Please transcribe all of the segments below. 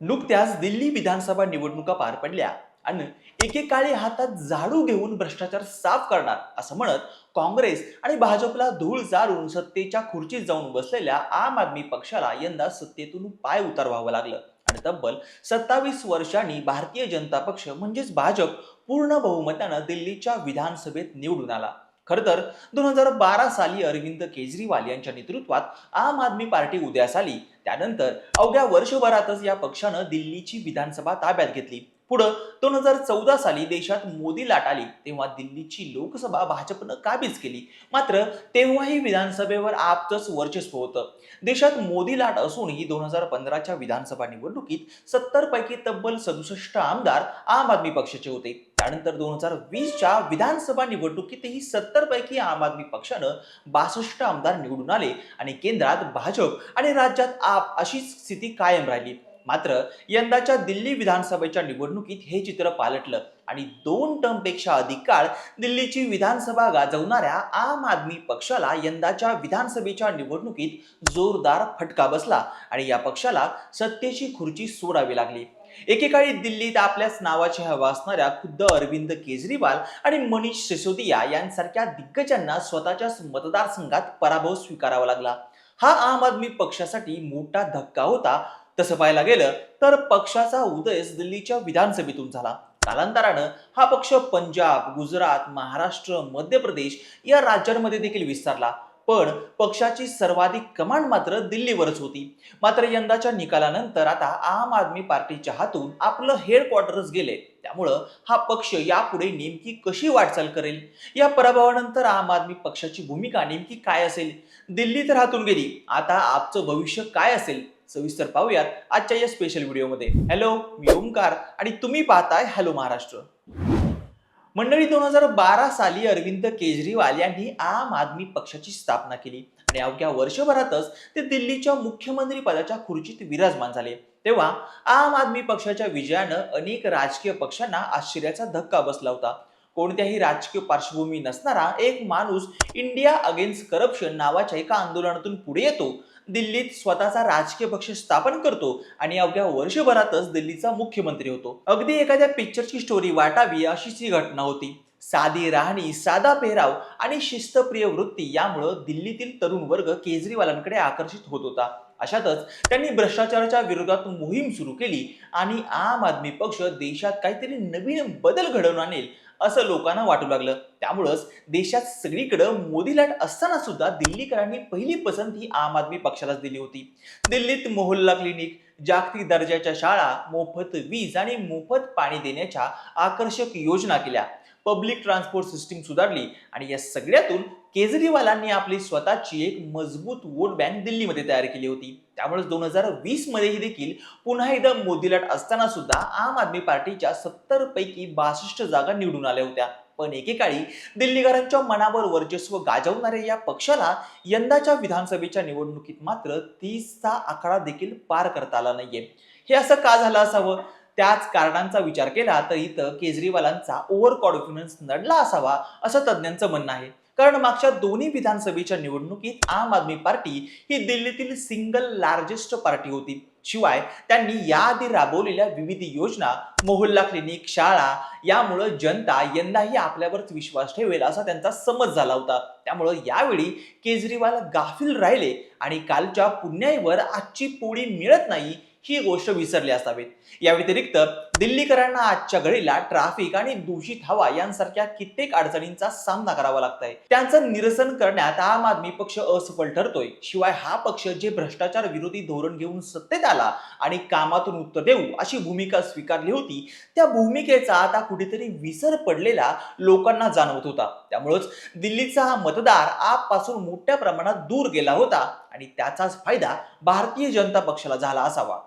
नुकत्याच दिल्ली विधानसभा निवडणुका पार पडल्या आणि एकेकाळी हातात झाडू घेऊन भ्रष्टाचार साफ करणार असं म्हणत काँग्रेस आणि भाजपला धूळ जाळून सत्तेच्या खुर्चीत जाऊन बसलेल्या आम आदमी पक्षाला यंदा सत्तेतून पाय उतरवावं लागलं. आणि तब्बल सत्तावीस वर्षांनी भारतीय जनता पक्ष म्हणजेच भाजप पूर्ण बहुमतानं दिल्लीच्या विधानसभेत निवडून आला. खरं तर दोन हजार बारा साली अरविंद केजरीवाल यांच्या नेतृत्वात आम आदमी पार्टी उदयास आली त्यानंतर अवघ्या वर्षभरातच या पक्षानं दिल्लीची विधानसभा ताब्यात घेतली. पुढं दोन हजार चौदा साली देशात मोदी लाट आली तेव्हा दिल्लीची लोकसभा भाजपनं काबीज केली. मात्र तेव्हाही विधानसभेवर आपचंच वर्चस्व होतं. देशात मोदी लाट असूनही दोन हजार पंधराच्या विधानसभा निवडणुकीत सत्तर पैकी तब्बल सदुसष्ट आमदार आम आदमी पक्षाचे होते. त्यानंतर दोन हजार वीसच्या विधानसभा निवडणुकीतही सत्तर पैकी आम आदमी पक्षानं बासष्ट आमदार निवडून आले आणि केंद्रात भाजप आणि राज्यात आप अशीच स्थिती कायम राहिली. मात्र यंदाच्या दिल्ली विधानसभेच्या निवडणुकीत हे चित्र पालटलं आणि दोन टर्मपेक्षा अधिक काळ दिल्लीची विधानसभा गाजवणाऱ्या आम आदमी पक्षाला यंदाच्या विधानसभेच्या निवडणुकीत जोरदार फटका बसला आणि या पक्षाला सत्तेची खुर्ची सोडावी लागली. एकेकाळी दिल्लीत आपल्याच नावाची हवा असणाऱ्या खुद्द अरविंद केजरीवाल आणि मनीष सिसोदिया यांसारख्या दिग्गजांना स्वतःच्याच मतदारसंघात पराभव स्वीकारावा लागला. हा आम आदमी पक्षासाठी मोठा धक्का होता. तसं पाहायला गेलं तर पक्षाचा उदयच दिल्लीच्या विधानसभेतून झाला. कालांतरानं हा पक्ष पंजाब गुजरात महाराष्ट्र मध्य प्रदेश या राज्यांमध्ये देखील विस्तारला. पण पक्षाची सर्वाधिक कमांड मात्र दिल्लीवरच होती. मात्र यंदाच्या निकालानंतर आता आम आदमी पार्टीच्या हातून आपलं हेडक्वार्टरच गेले. त्यामुळं हा पक्ष यापुढे नेमकी कशी वाटचाल करेल? या पराभवानंतर आम आदमी पक्षाची भूमिका नेमकी काय असेल? दिल्ली तर हातून गेली. आता आपचं भविष्य काय असेल? सविस्तर पाहूयात आजच्या या स्पेशल व्हिडिओमध्ये हॅलो मी ओमकार आणि तुम्ही पाहताय हॅलो महाराष्ट्र. मंडळी दोन हजार बारा साली अरविंद केजरीवाल यांनी आम आदमी पक्षाची स्थापना केली. आणि अवघ्या वर्षभरातच ते दिल्लीच्या मुख्यमंत्री पदाच्या खुर्चीत विराजमान झाले. तेव्हा आम आदमी पक्षाच्या विजयानं अनेक राजकीय पक्षांना आश्चर्याचा धक्का बसला होता. कोणत्याही राजकीय पार्श्वभूमी नसणारा एक माणूस इंडिया अगेन्स्ट करप्शन नावाच्या एका आंदोलनातून पुढे येतो. दिल्लीत स्वतःचा राजकीय पक्ष स्थापन करतो आणि अवघ्या वर्षभरातच दिल्लीचा मुख्यमंत्री होतो. अगदी एखाद्या पिक्चरची स्टोरी वाटावी अशीच ही घटना होती. साधी राहणी साधा पेहराव आणि शिस्तप्रिय वृत्ती यामुळं दिल्लीतील तरुण वर्ग केजरीवालांकडे आकर्षित होत होता. अशातच त्यांनी भ्रष्टाचाराच्या विरोधात मोहीम सुरू केली आणि आम आदमी पक्ष देशात काहीतरी नवीन बदल घडवून आणेल असं लोकांना वाटू लागलं. त्यामुळंच देशात सगळीकडं मोदी लाट असताना सुद्धा दिल्लीकरांनी पहिली पसंती आम आदमी पक्षालाच दिली होती. दिल्लीत मोहल्ला क्लिनिक जागतिक दर्जाच्या शाळा मोफत वीज आणि मोफत पाणी देण्याच्या आकर्षक योजना केल्या. पब्लिक ट्रान्सपोर्ट सिस्टीम सुधारली आणि या सगळ्यातून केजरीवालांनी आपली स्वतःची एक मजबूत वोट बँक दिल्लीमध्ये तयार केली होती. त्यामुळे दोन हजार वीस मध्येही देखील पुन्हा एकदा मोदी लाट असताना सुद्धा आम आदमी पार्टीच्या सत्तर पैकी बासष्ट जागा निवडून आल्या होत्या. पण एकेकाळी दिल्लीकरांच्या मनावर वर्चस्व गाजवणाऱ्या या पक्षाला यंदाच्या विधानसभेच्या निवडणुकीत मात्र तीसचा आकडा देखील पार करता आला नाहीये. हे असं का झालं असावं? त्याच कारणांचा विचार केला तर इथं केजरीवालांचा ओव्हर कॉन्फिडन्स नडला असावा असं तज्ज्ञांचं म्हणणं आहे. कारण मागच्या दोन्ही विधानसभेच्या निवडणुकीत आम आदमी पार्टी ही दिल्लीतील सिंगल लार्जेस्ट पार्टी होती. शिवाय त्यांनी याआधी राबवलेल्या विविध योजना मोहल्ला क्लिनिक शाळा यामुळं जनता यंदाही आपल्यावरच विश्वास ठेवेल असा त्यांचा समज झाला होता. त्यामुळं यावेळी केजरीवाल गाफील राहिले आणि कालच्या पुण्याईवर आजची पोळी मिळत नाही ही गोष्ट विसरली असावीत. या व्यतिरिक्त दिल्लीकरांना आजच्या घडीला ट्रॅफिक आणि दूषित हवा यांसारख्या कित्येक अडचणींचा सामना करावा लागतोय. त्यांचं निरसन करण्यात आम आदमी पक्ष असफल ठरतोय. शिवाय हा पक्ष जे भ्रष्टाचार विरोधी धोरण घेऊन सत्तेत आला आणि कामातून उत्तर देऊ अशी भूमिका स्वीकारली होती त्या भूमिकेचा आता कुठेतरी विसर पडलेला लोकांना जाणवत होता. त्यामुळंच दिल्लीचा हा मतदार आपपासून मोठ्या प्रमाणात दूर गेला होता आणि त्याचाच फायदा भारतीय जनता पक्षाला झाला असावा.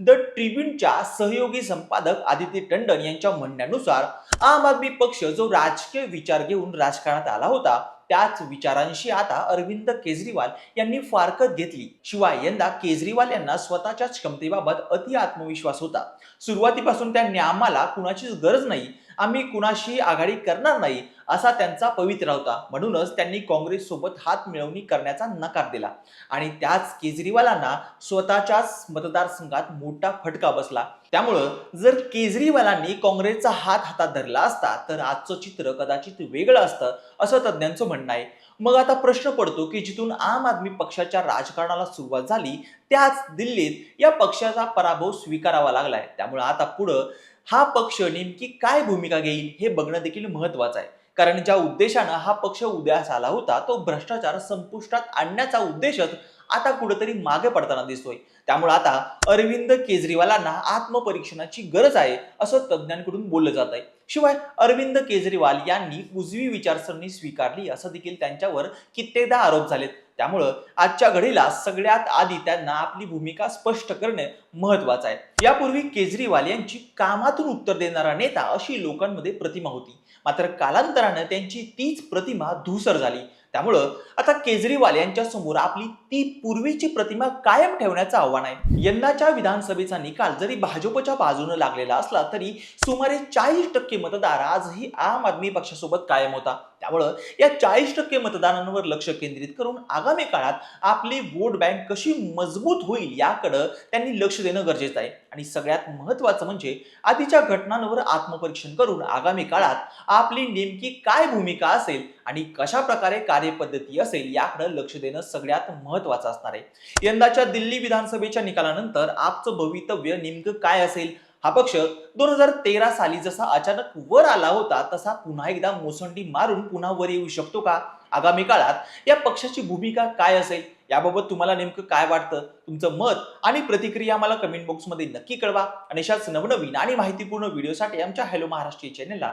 द ट्रिब्यूनच्या सहयोगी संपादक आदित्य टंडन यांच्या म्हणण्यानुसार आम आदमी पक्ष जो राजकीय विचार घेऊन राजकारणात आला होता त्याच विचारांशी आता अरविंद केजरीवाल यांनी फारकत घेतली. शिवाय यंदा केजरीवाल यांना स्वतःच्याच क्षमतेबाबत अति आत्मविश्वास होता. सुरुवातीपासून त्यांनी आम्हाला कुणाचीच गरज नाही. आम्ही कुणाशीही आघाडी करणार नाही. असा त्यांचा पवित्रा होता. म्हणूनच त्यांनी काँग्रेस सोबत हात मिळवणी करण्याचा नकार दिला. आणि त्याच केजरीवालांना स्वतःच्याच मतदारसंघात मोठा फटका बसला. त्यामुळं जर केजरीवालांनी काँग्रेसचा हात हातात धरला असता तर आजचं चित्र कदाचित वेगळं असतं असं तज्ज्ञांचं म्हणणं आहे. मग आता प्रश्न पडतो की जिथून आम आदमी पक्षाच्या राजकारणाला सुरुवात झाली त्याच दिल्लीत या पक्षाचा पराभव स्वीकारावा लागलाय. त्यामुळे आता पुढं हा पक्ष नेमकी काय भूमिका घेईल हे बघणं देखील महत्वाचं आहे. कारण ज्या उद्देशानं हा पक्ष उदयास आला होता तो भ्रष्टाचार संपुष्टात आणण्याचा उद्देशच आता कुठेतरी मागे पडताना दिसतोय. त्यामुळे आता अरविंद केजरीवालांना आत्मपरीक्षणाची गरज आहे असं तज्ज्ञांकडून बोललं जात आहे शिवाय अरविंद केजरीवाल यांनी उजवी विचारसरणी स्वीकारली असं देखील त्यांच्यावर कित्येकदा आरोप झालेत. त्यामुळं आजच्या घडीला सगळ्यात आधी त्यांना आपली भूमिका स्पष्ट करणे महत्वाचं आहे. यापूर्वी केजरीवाल यांची कामातून उत्तर देणारा नेता अशी लोकांमध्ये प्रतिमा होती. मात्र कालांतरानं त्यांची तीच प्रतिमा धूसर झाली. त्यामुळं आता केजरीवाल यांच्या समोर आपली ती पूर्वीची प्रतिमा कायम ठेवण्याचं आव्हान आहे. यंदाच्या विधानसभेचा निकाल जरी भाजपच्या बाजूने लागलेला असला तरी सुमारे चाळीस टक्के मतदार आजही आम आदमी पक्षासोबत कायम होता. त्यामुळं या चाळीस टक्के मतदारांवर लक्ष केंद्रित करून आगामी काळात आपली वोट बँक कशी मजबूत होईल याकडं त्यांनी लक्ष देणं गरजेचं आहे. आणि सगळ्यात महत्वाचं म्हणजे आधीच्या घटनांवर आत्मपरीक्षण करून आगामी काळात आपली नेमकी काय भूमिका असेल आणि कशा प्रकारे कार्यपद्धती असेल याकडे लक्ष देणं सगळ्यात महत्वाचं असणार आहे. यंदाच्या दिल्ली विधानसभेच्या निकालानंतर आपचं भवितव्य नेमकं काय असेल? हा पक्ष दोन हजार तेरा साली जसा अचानक वर आला होता तसा पुन्हा एकदा मोसंडी मारून पुन्हा वर येऊ शकतो का? आगामी काळात या पक्षाची भूमिका काय असेल? याबाबत तुम्हाला नेमकं काय वाटतं? तुमचं मत आणि प्रतिक्रिया मला कमेंट बॉक्समध्ये नक्की कळवा. आणि अशाच नवनवीन आणि माहितीपूर्ण व्हिडिओसाठी आमच्या हॅलो महाराष्ट्र चॅनेलला